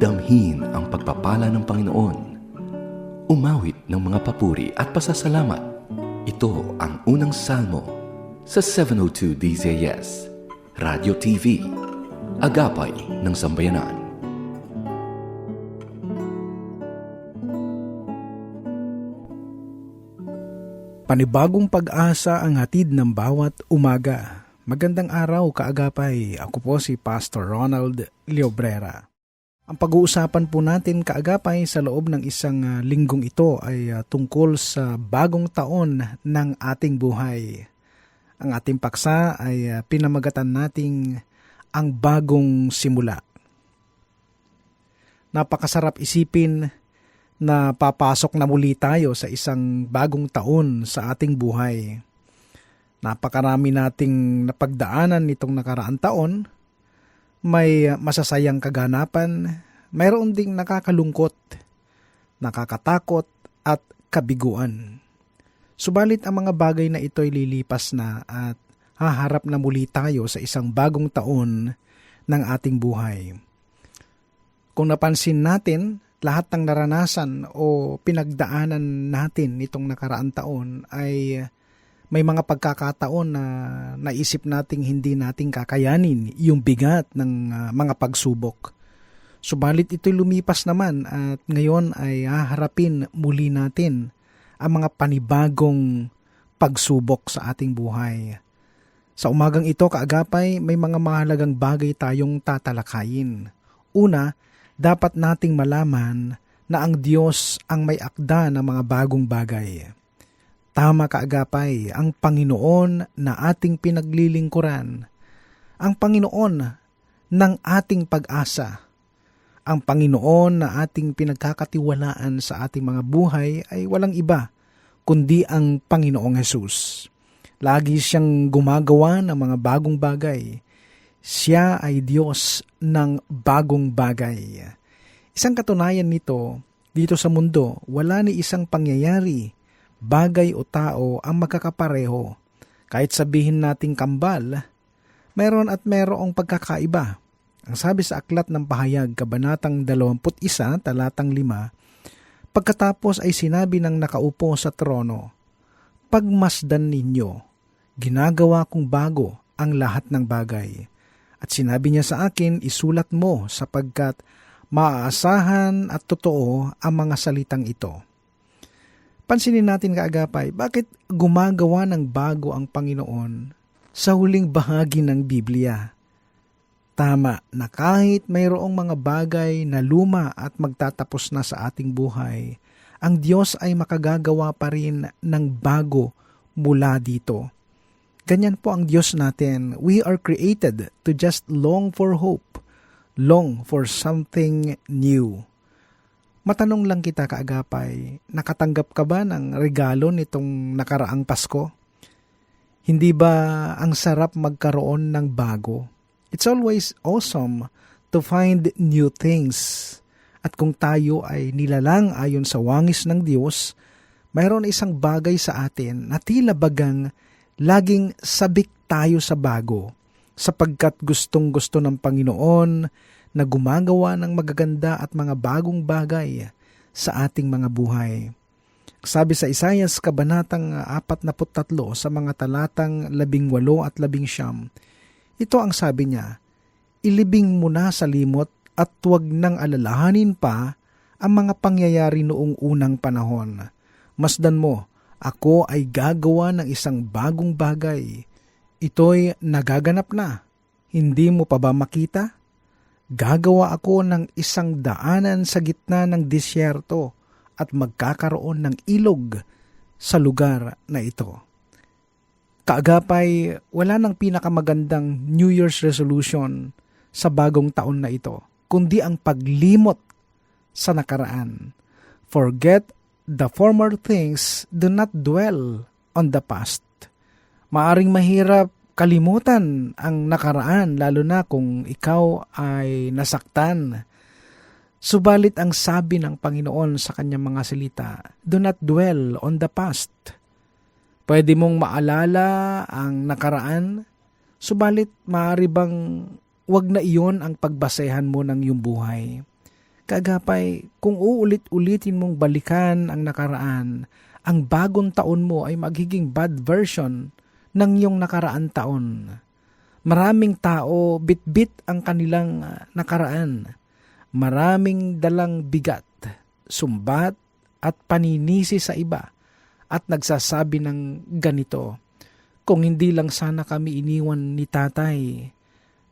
Damhin ang pagpapala ng Panginoon. Umawit ng mga papuri at pasasalamat. Ito ang unang salmo sa 702 DZS, Radio TV, Agapay ng Sambayanan. Panibagong pag-asa ang hatid ng bawat umaga. Magandang araw, kaagapay. Ako po si Pastor Ronald Leobrera. Ang pag-uusapan po natin kaagapay sa loob ng isang ah, linggong ito ay ah, tungkol sa bagong taon ng ating buhay. Ang ating paksa ay ah, pinamagatan nating ang bagong simula. Napakasarap isipin na papasok na muli tayo sa isang bagong taon sa ating buhay. Napakarami nating napagdaanan nitong nakaraang taon. May masasayang kaganapan, mayroon ding nakakalungkot, nakakatakot at kabiguan. Subalit ang mga bagay na ito ay lilipas na at haharap na muli tayo sa isang bagong taon ng ating buhay. Kung napansin natin, lahat ng naranasan o pinagdaanan natin nitong nakaraang taon ay may mga pagkakataon na naisip nating hindi nating kakayanin yung bigat ng ah, mga pagsubok. Subalit ito'y lumipas naman at ngayon ay haharapin muli natin ang mga panibagong pagsubok sa ating buhay. Sa umagang ito, kaagapay, may mga mahalagang bagay tayong tatalakayin. Una, dapat nating malaman na ang Diyos ang may akda ng mga bagong bagay. Tama kaagapay, ang Panginoon na ating pinaglilingkuran, ang Panginoon ng ating pag-asa, ang Panginoon na ating pinagkakatiwalaan sa ating mga buhay ay walang iba kundi ang Panginoong Hesus. Lagi siyang gumagawa ng mga bagong bagay. Siya ay Diyos ng bagong bagay. Isang katunayan nito, dito sa mundo, wala ni isang pangyayari, bagay o tao ang magkakapareho. Kahit sabihin nating kambal, meron at merong pagkakaiba. Ang sabi sa Aklat ng Pahayag, Kabanatang 21, Talatang 5, Pagkatapos ay sinabi ng nakaupo sa trono, Pagmasdan ninyo, ginagawa kong bago ang lahat ng bagay. At sinabi niya sa akin, isulat mo sapagkat maaasahan at totoo ang mga salitang ito. Pansinin natin kaagapay, bakit gumagawa ng bago ang Panginoon sa huling bahagi ng Biblia? Tama na kahit mayroong mga bagay na luma at magtatapos na sa ating buhay, ang Diyos ay makagagawa pa rin ng bago mula dito. Ganyan po ang Diyos natin. We are created to just long for hope, long for something new. Matanong lang kita kaagapay, nakatanggap ka ba ng regalo nitong nakaraang Pasko? Hindi ba ang sarap magkaroon ng bago? It's always awesome to find new things. At kung tayo ay nilalang ayon sa wangis ng Diyos, mayroon isang bagay sa atin na tila bagang laging sabik tayo sa bago sapagkat gustong gusto ng Panginoon na gumagawa ng magaganda at mga bagong bagay sa ating mga buhay. Sabi sa Isayas Kabanatang 43 sa mga talatang 18 at 19, ito ang sabi niya, Ilibing mo na sa limot at tuwag nang alalahanin pa ang mga pangyayari noong unang panahon. Masdan mo, ako ay gagawa ng isang bagong bagay. Ito'y nagaganap na. Hindi mo pa ba makita? Gagawa ako ng isang daanan sa gitna ng disyerto at magkakaroon ng ilog sa lugar na ito. Kaagapay, wala nang pinakamagandang New Year's resolution sa bagong taon na ito, kundi ang paglimot sa nakaraan. Forget the former things, do not dwell on the past. Maaring mahirap kalimutan ang nakaraan lalo na kung ikaw ay nasaktan. Subalit ang sabi ng Panginoon sa kanyang mga salita, do not dwell on the past. Pwede mong maalala ang nakaraan, subalit maaari bang wag na iyon ang pagbasehan mo ng iyong buhay. Kagapay, kung uulit-ulitin mong balikan ang nakaraan, ang bagong taon mo ay magiging bad version ng iyong nakaraan taon. Maraming tao bit-bit ang kanilang ah, nakaraan. Maraming dalang bigat, sumbat at paninisi sa iba at nagsasabi ng ganito, kung hindi lang sana kami iniwan ni tatay,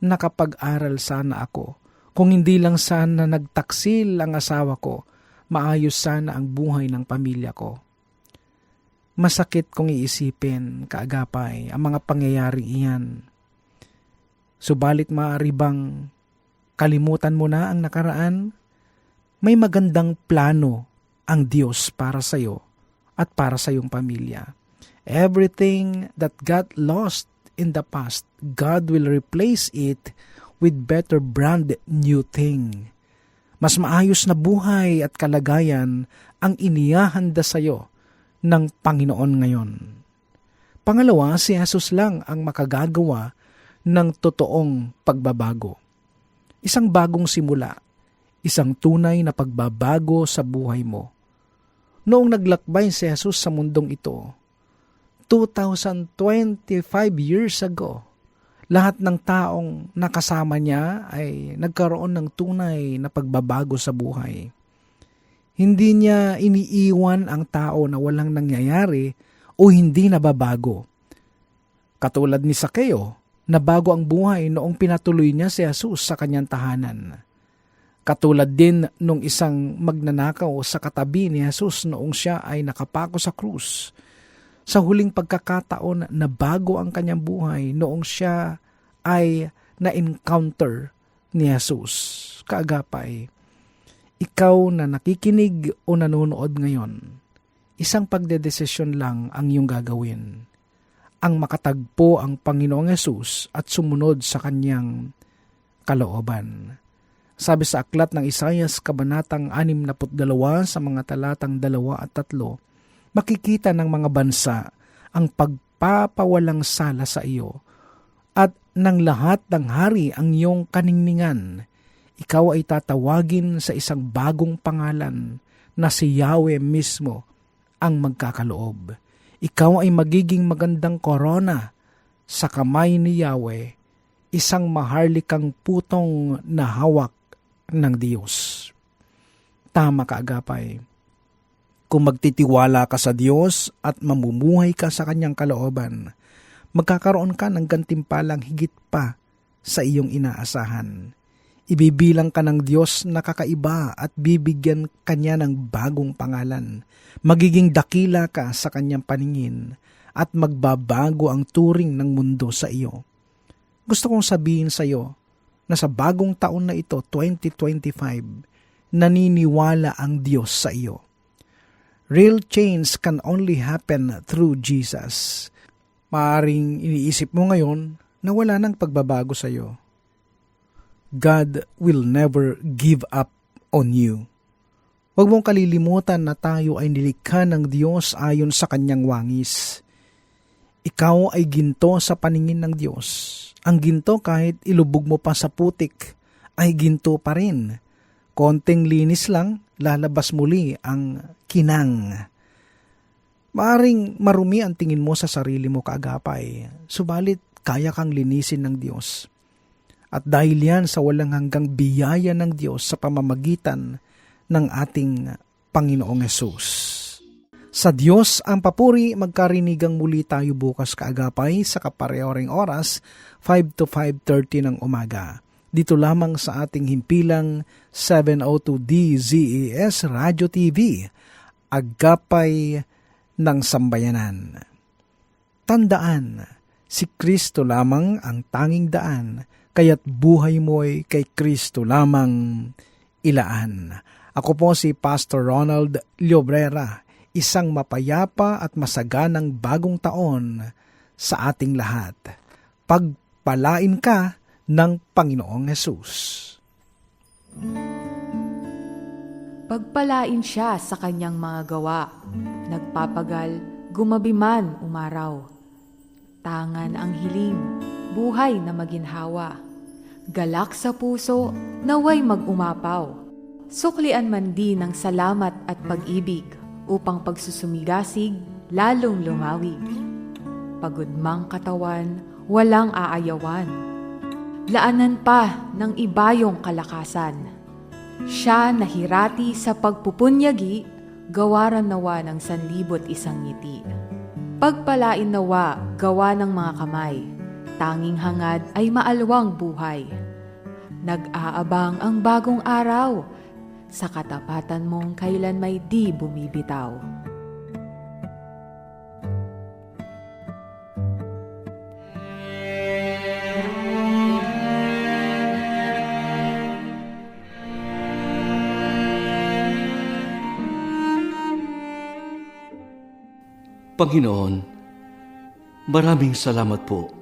nakapag-aral sana ako. Kung hindi lang sana nagtaksil ang asawa ko, maayos sana ang buhay ng pamilya ko. Masakit kung iisipin, kaagapay, ang mga pangyayari iyan. Subalit maaari bang kalimutan mo na ang nakaraan? May magandang plano ang Diyos para sa iyo at para sa iyong pamilya. Everything that got lost in the past, God will replace it with better brand new thing. Mas maayos na buhay at kalagayan ang iniyahanda sa iyo ng Panginoon ngayon. Pangalawa, si Jesus lang ang makagagawa ng totoong pagbabago. Isang bagong simula, isang tunay na pagbabago sa buhay mo. Noong naglakbay si Jesus sa mundong ito, 2025 years ago, lahat ng taong nakasama niya ay nagkaroon ng tunay na pagbabago sa buhay. Hindi niya iniiwan ang tao na walang nangyayari o hindi nababago. Katulad ni Sakeo, na bago ang buhay noong pinatuloy niya si Jesus sa kanyang tahanan. Katulad din nung isang magnanakaw sa katabi ni Jesus noong siya ay nakapako sa krus. Sa huling pagkakataon na bago ang kanyang buhay noong siya ay na-encounter ni Jesus. Kaagapay, ikaw na nakikinig o nanonood ngayon, isang pagdedesisyon lang ang iyong gagawin. Ang makatagpo ang Panginoong Yesus at sumunod sa kanyang kalooban. Sabi sa aklat ng Isayas Kabanatang 62 sa mga talatang 2 at 3, makikita ng mga bansa ang pagpapawalang sala sa iyo at ng lahat ng hari ang iyong kaningningan. Ikaw ay tatawagin sa isang bagong pangalan na si Yahweh mismo ang magkakaloob. Ikaw ay magiging magandang korona sa kamay ni Yahweh, isang maharlikang putong na hawak ng Diyos. Tama ka, agapay. Kung magtitiwala ka sa Diyos at mamumuhay ka sa kanyang kalooban, magkakaroon ka ng gantimpalang higit pa sa iyong inaasahan. Ibibilang ka ng Diyos na kakaiba at bibigyan kanya ng bagong pangalan. Magiging dakila ka sa kanyang paningin at magbabago ang turing ng mundo sa iyo. Gusto kong sabihin sa iyo na sa bagong taon na ito, 2025, naniniwala ang Diyos sa iyo. Real change can only happen through Jesus. Maaring iniisip mo ngayon na wala nang pagbabago sa iyo. God will never give up on you. Huwag mong kalilimutan na tayo ay nilikha ng Diyos ayon sa kanyang wangis. Ikaw ay ginto sa paningin ng Diyos. Ang ginto kahit ilubog mo pa sa putik ay ginto pa rin. Konting linis lang, lalabas muli ang kinang. Maaring marumi ang tingin mo sa sarili mo kaagapay, subalit kaya kang linisin ng Diyos. At dahil yan sa walang hanggang biyaya ng Diyos sa pamamagitan ng ating Panginoong Yesus. Sa Diyos ang papuri, magkarinigang muli tayo bukas kaagapay sa kaparehoring oras, 5 to 5.30 ng umaga. Dito lamang sa ating himpilang 702 DZES Radio TV, Agapay ng Sambayanan. Tandaan, si Kristo lamang ang tanging daan, kaya't buhay mo'y kay Kristo lamang ilaan. Ako po si Pastor Ronald Llobrera, isang mapayapa at masaganang bagong taon sa ating lahat. Pagpalain ka ng Panginoong Yesus. Pagpalain siya sa kanyang mga gawa. Nagpapagal, gumabi man umaraw. Tangan ang hiling, buhay na maginhawa. galak sa puso, naway mag-umapaw. Suklian man din ng salamat at pag-ibig upang pagsusumigasig lalong lumawig. Pagod mang katawan, walang aayawan. Laanan pa ng ibayong kalakasan. Siya nahirati sa pagpupunyagi, gawaran nawa ng sanlibot isang ngiti. Pagpalain nawa gawa ng mga kamay, tanging hangad ay maalwang buhay. Nag-aabang ang bagong araw, sa katapatan mong kailan may di bumibitaw. Panginoon, maraming salamat po